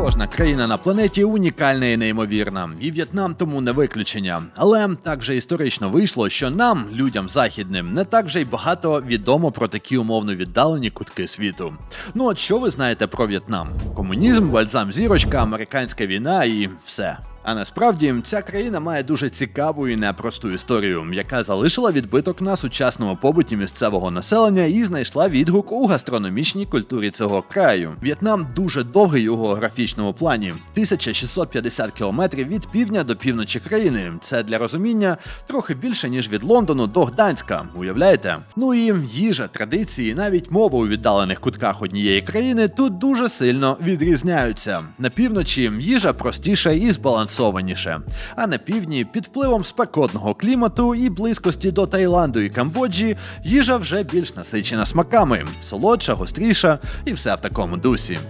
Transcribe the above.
Кожна країна на планеті унікальна і неймовірна, і В'єтнам тому не виключення. Але так же історично вийшло, що нам, людям західним, не так же й багато відомо про такі умовно віддалені кутки світу. Ну от що ви знаєте про В'єтнам? Комунізм, бальзам зірочка, американська війна і все. А насправді ця країна має дуже цікаву і непросту історію, яка залишила відбиток на сучасному побуті місцевого населення і знайшла відгук у гастрономічній культурі цього краю. В'єтнам дуже довгий у географічному плані 1650 кілометрів від півдня до півночі країни. Це для розуміння трохи більше ніж від Лондону до Гданська. Уявляєте? Ну і їжа, традиції, навіть мова у віддалених кутках однієї країни тут дуже сильно відрізняються. На півночі їжа простіша і збалансованіше, а на півдні під впливом спекотного клімату і близькості до Таїланду і Камбоджі їжа вже більш насичена смаками, солодша, гостріша і все в такому дусі.